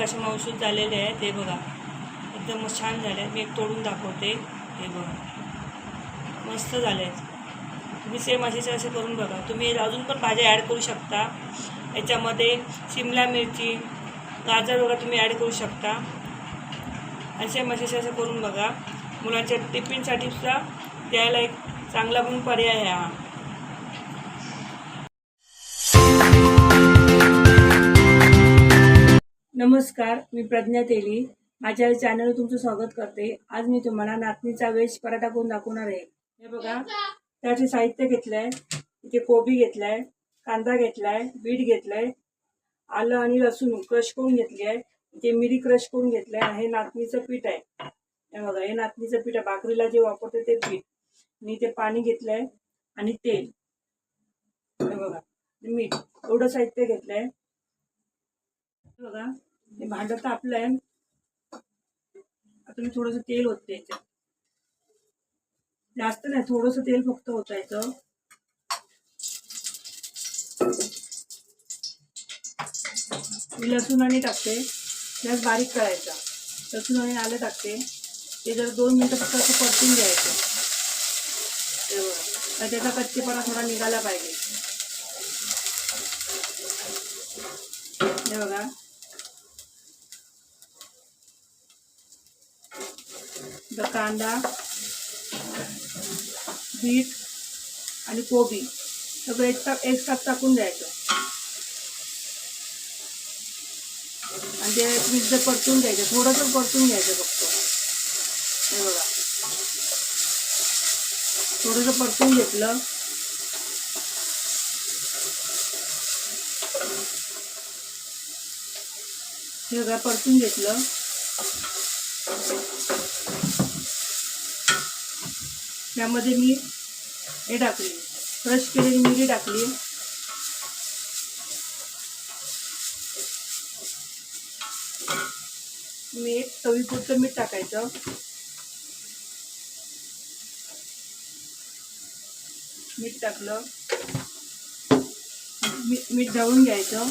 कसे मौसूद झालेले आहेत ते बघा. एकदम छान झाले आहेत. मी एक तोडून दाखवते. हे बघा. मस्त झाले आहेत. तुम्ही सेम असेच असे करून बघा. तुम्ही अजून पण भाज्या ॲड करू शकता. याच्यामध्ये शिमला मिरची गाजर वगैरे तुम्ही ॲड करू शकता. आणि सेम असेच असं करून बघा. मुलांच्या टिफिनसाठी सुद्धा द्यायला एक चांगला पण पर्याय आहे हा. नमस्कार मी प्रज्ञा तेली. माझ्या चॅनलवर तुमचं स्वागत करते. आज मी तुम्हाला नाचणीचा वेज पराठा करून दाखवणार आहे. हे बघा त्याचे साहित्य घेतलं आहे इथे कोबी घेतला आहे कांदा घेतला आहे बीट घेतलं आहे आलं आणि लसूण क्रश करून घेतली आहे. इथे मिरी क्रश करून घेतलं आहे हे नाचणीचं पीठ आहे. हे बघा हे नाचणीचं पीठ आहे. भाकरीला जे वापरते ते पीठ. मी इथे पाणी घेतलं आहे आणि तेल. हे बघा मीठ. एवढं साहित्य घेतलं आहे बघा हे भांडं तापलं आहे. आता मी थोडंसं तेल होते याच्यात. जास्त नाही थोडंसं तेल फक्त होतायचं मी लसूण आणि टाकते. गॅस बारीक करायचा. लसूण आणि आलं टाकते. ते जर दोन मिनटं फक्त असं परतून घ्यायचं. हे तर त्याचा कच्चेपणा थोडा निघाला पाहिजे. हे बघा. द कांदा बीट आणि कोबी सगळं एक टाक एक टाक टाकून द्यायचं. आणि ते मिक्स परतून द्यायचं थोडंसं परतून घ्यायचं फक्त. हे बघा. थोडंसं परतून घेतलं. हे बघा परतून घेतलं. त्यामध्ये मी हे टाकली. क्रश केलेली मिरी टाकली. मीठ चवीपुरतं मीठ टाकायचं. मीठ टाकलं. मीठ मीठ ढवळून घ्यायचं.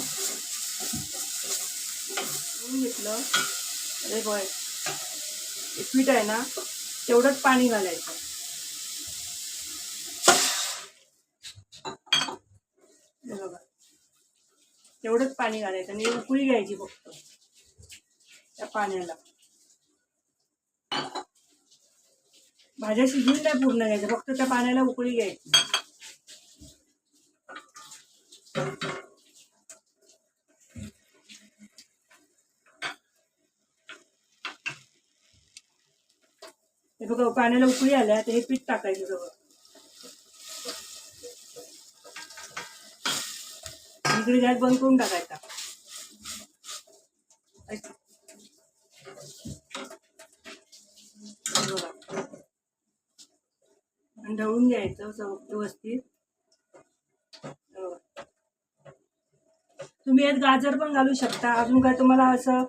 ढवळून घेतलं. अरे बॉय. पीठ आहे ना तेवढंच पाणी घालायचं हे बघा तेवढंच पाणी घालायचं आणि उकळी घ्यायची फक्त. त्या पाण्याला. भाज्या शिजून नाही पूर्ण घ्यायचं फक्त त्या पाण्याला उकळी घ्यायची. हे बघा पाण्याला उकळी आल्या तर हे पीठ टाकायचं सगळं. इकडे गॅस बंद करून टाकायचा. आणि ढवळून घ्यायचं व्यवस्थित. तुम्ही यात गाजर पण घालू शकता. अजून काय तुम्हाला असं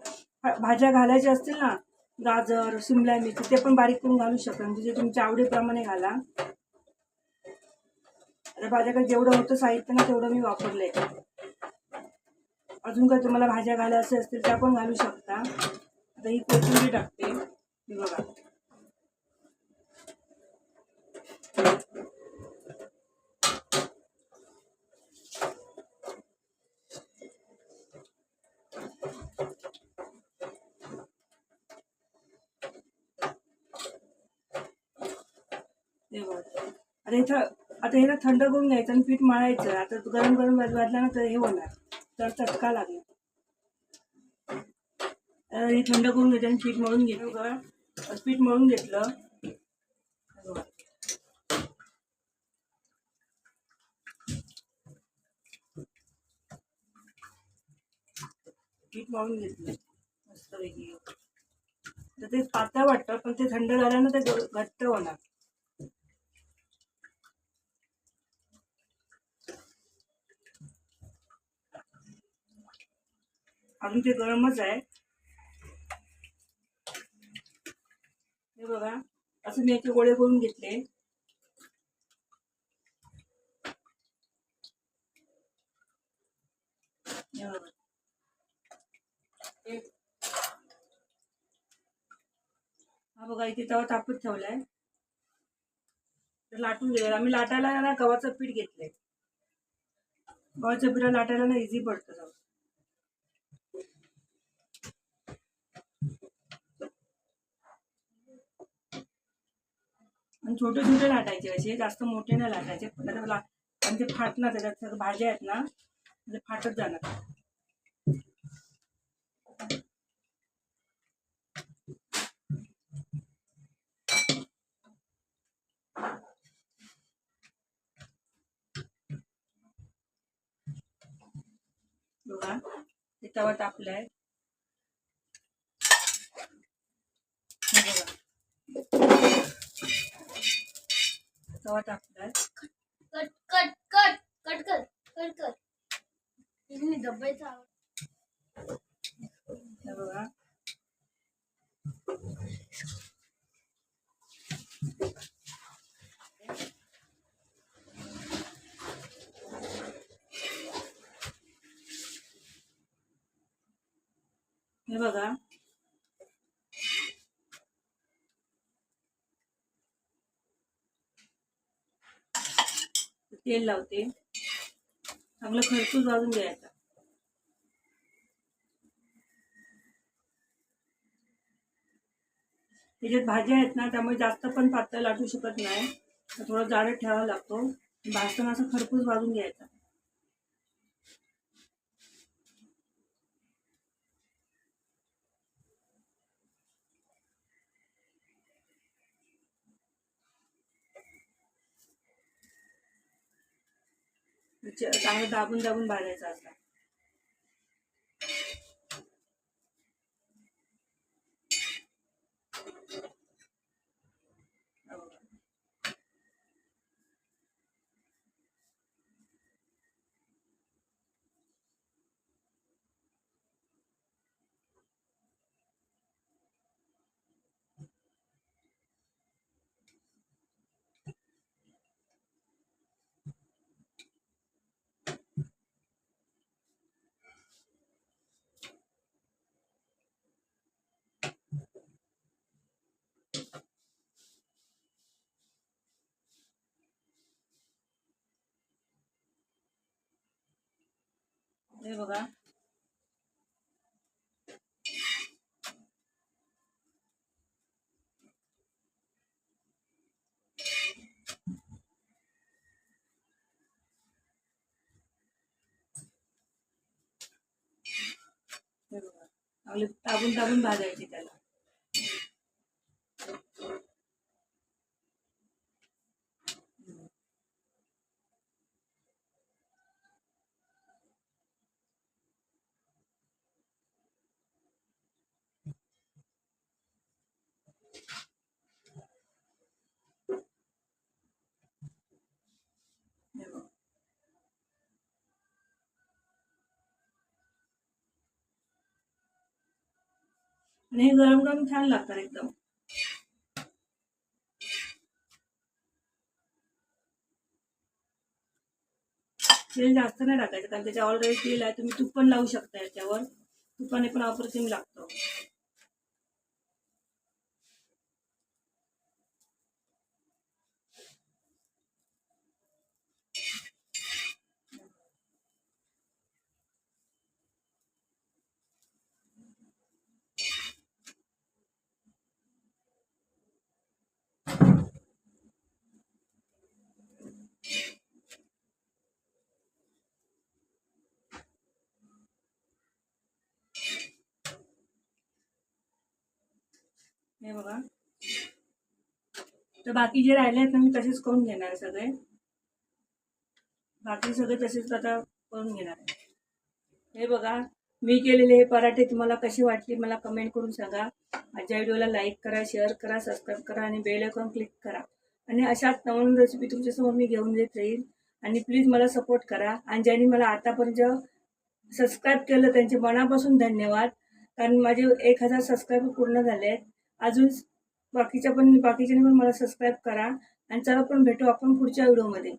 भाज्या घालायच्या असतील ना गाजर शिमला मिरची ते पण बारीक करून घालू शकता. म्हणजे तुमच्या आवडीप्रमाणे घाला. आता माझ्याकडे जेवढं होतं साहित्य ना तेवढं मी वापरलंय. अजून काय तुम्हाला भाज्या घालायच्या असतील त्या पण घालू शकता. आता ही कोथिंबीर टाकते. हे बघा. हे आता इथं आता ह्याला थंड करून घ्यायचं आणि पीठ मळायचं. आता गरम गरम वाजल्यानंतर हे होणार. तर चटका लागेल. हे थंड करून घेते आणि पीठ मळून घेतो. का पीठ मळून घेतलं. पीठ मळून घेतलं. मस्तपैकी. तर ते पातळ वाटतं पण ते थंड झाल्यानं ते घट्ट होणार. अजून ते गरमच आहे. हे बघा असं मी याचे गोळे करून घेतले. हा बघा. इथे तवा तापत ठेवलाय. लाटून गेलेला आम्ही लाटायला ना गव्हाचं पीठ घेतलंय. गव्हाच्या पीठ लाटायला ना इझी पडतं आणि छोटे छोटे लाटायचे असे जास्त मोठे नाही लाटायचे. आणि ते फाटणार त्याच्यात सगळं भाज्या आहेत ना ते फाटत जाणार. बघा ते तवा तापलाय हे बघा तवा तापलाय कट कट कट कट कर कट कर. तिने डब्याचा हे बघा. हे बघा. तेल लावते. चांगलं खरपूस वाजून घ्यायचा. त्याच्यात भाज्या आहेत ना त्यामुळे जास्त पण पातळ लाटू शकत नाही. तर थोडं जाडं ठेवावा लागतो. भाजताना असं खरपूस भाजून घ्यायचा. चांगलं दाबून दाबून भाजायचा असतात हे बघा. हे बघा. चांगले दाबून दाबून भाजायचे त्याला हे बघा. आणि हे गरम गरम छान लागतात एकदम. तेल जास्त नाही टाकायचं कारण त्याच्या ऑलरेडी तेल आहे तुम्ही तूप पण लावू शकता याच्यावर. तुपाने पण अप्रतिम लागतो. हे बघा. तर बाकी जे राहिले आहेत ना मी तसेच करून घेणार आहे सगळे. बाकी सगळे तसेच आता करून घेणार आहे. हे बघा मी केलेले हे पराठे तुम्हाला कशी वाटली मला कमेंट करून सांगा. माझ्या व्हिडिओला लाईक करा शेअर करा सबस्क्राईब करा आणि बेल आयकॉन क्लिक करा. आणि अशाच नवीन रेसिपी तुमच्यासमोर मी घेऊन देत राहील. आणि प्लीज मला सपोर्ट करा. आणि ज्यांनी मला आतापर्यंत सबस्क्राईब केलं त्यांचे मनापासून धन्यवाद. कारण माझे एक हजार सबस्क्राईब पूर्ण झाले आहेत अजून बाकीच्या पण बाकीच्याने पण मला सबस्क्राईब करा. आणि चला पण भेटू आपण पुढच्या व्हिडिओमध्ये